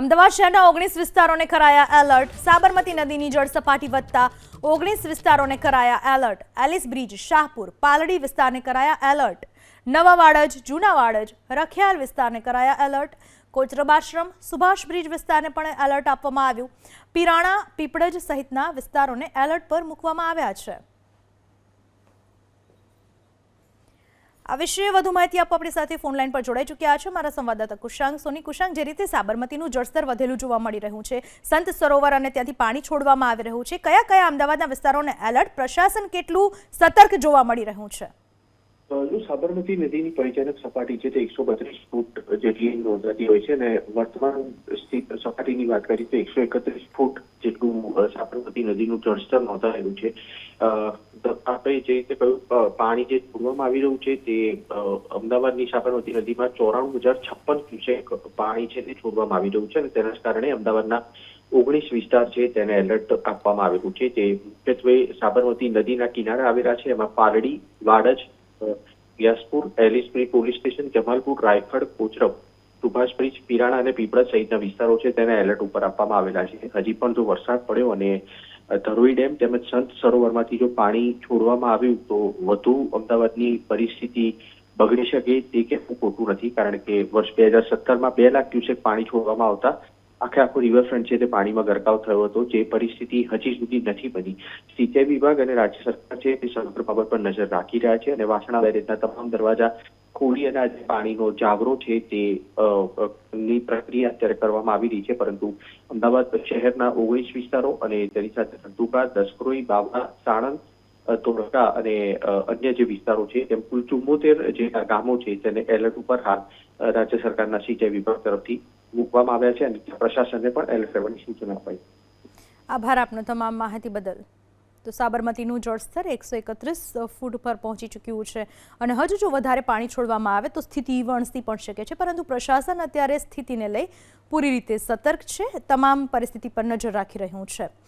અમદાવાદ શહેરના ઓગણીસ વિસ્તારોને કરાયા એલર્ટ. સાબરમતી નદીની જળ સપાટી વધતા ઓગણીસ વિસ્તારોને કરાયા alert. Ellis bridge, Shahpur, Paldi વિસ્તારને કરાયા એલર્ટ. નવા વાડજ જૂના વાડજ રખિયાલ વિસ્તારને કરાયા એલર્ટ. કોચરબાશ્રમ સુભાષ બ્રિજ વિસ્તારને પણ એલર્ટ આપવામાં આવ્યું. પિરાણા, પીપળજ સહિતના વિસ્તારોને એલર્ટ પર મૂકવામાં આવ્યા છે. આ વિશે વધુ માહિતી આપવા આપણી સાથે ફોનલાઈન પર જોડાઈ ચૂક્યા છે મારા સંવાદદાતા કુશાંગ સોની. કુશાંક જે રીતે સાબરમતીનું જળસ્તર વધેલું જોવા મળી રહ્યું છે, સંત સરોવર અને ત્યાંથી પાણી છોડવામાં આવી રહ્યું છે, કયા કયા અમદાવાદના વિસ્તારોને એલર્ટ? પ્રશાસન કેટલું સતર્ક જોવા મળી રહ્યું છે? સાબરમતી નદીની પરિચાલક સપાટી છે તે એકસો બત્રીસ ફૂટ જેટલી નોંધાતી હોય છે અને વર્તમાન સપાટીની વાત કરીએ તો એકસો એકત્રીસ ફૂટ જેટલું સાબરમતી નદીનું જળસ્તર નોંધાયેલું છે. આપણે જે રીતે કહ્યું પાણી જે છોડવામાં આવી રહ્યું છે તે અમદાવાદની સાબરમતી નદીમાં ચોરાણું હજાર છપ્પન ક્યુસેક પાણી છે તે છોડવામાં આવી રહ્યું છે અને તેના કારણે અમદાવાદના ઓગણીસ વિસ્તાર છે તેને એલર્ટ આપવામાં આવેલું છે. તે મુખ્યત્વે સાબરમતી નદીના કિનારે આવેલા છે. એમાં Paldi, Vadaj Vyaspur Ellispuri police station, Jamalpur, Raikhad Kochrab Subhash bridge, Pirana અને પીપળા સહિતના વિસ્તારો છે તેને એલર્ટ ઉપર આપવામાં આવેલા છે. હજી પણ જો વરસાદ પડ્યો અને ધરોઈ ડેમ તેમજ સંત સરોવરમાંથી જો પાણી છોડવામાં આવ્યું તો વધુ અમદાવાદની પરિસ્થિતિ બગડી શકે તે કહેવું ખોટું નથી, કારણ કે વર્ષ બે હજાર સત્તરમાં બે લાખ ક્યુસેક પાણી છોડવામાં આવતા આખે આખો રિવરફ્રન્ટ છે તે પાણીમાં ગરકાવ થયો હતો, જે પરિસ્થિતિ હજી સુધી નથી બની. સિંચાઈ વિભાગ અને રાજ્ય સરકાર છે તે સમગ્ર બાબત પર નજર રાખી રહ્યા છે અને વાસણા બેરેજના તમામ દરવાજા ખોલી અને પાણીનો જાવરો છે તે ની પ્રક્રિયા અત્યારે કરવામાં આવી રહી છે. પરંતુ અમદાવાદ શહેરના ઓગણીસ વિસ્તારો અને તેની સાથે ધંધુકા દસક્રોઈ બાવળા, સાણંદ ધોળકા અને અન્ય જે વિસ્તારો છે, તેમ કુલ ચુમ્મોતેર જે ગામો છે, તેને એલર્ટ ઉપર હાલ રાજ્ય સરકારના સિંચાઈ વિભાગ તરફથી મૂકવામાં આવ્યા છે અને પ્રશાસનને પણ એલર્ટ રહેવાની સૂચના અપાઈ. આભાર આપનો તમામ માહિતી બદલ. તો સાબરમતીનું જળસ્તર એકસો એકત્રીસ ફૂટ પર પહોંચી ચૂક્યું છે. અને હજુ જો વધારે પાણી છોડવામાં આવે તો સ્થિતિ વણસી પણ શકે છે. પરંતુ પ્રશાસન અત્યારે સ્થિતિને લઈ પૂરી રીતે સતર્ક છે. તમામ પરિસ્થિતિ પર નજર રાખી રહ્યું છે.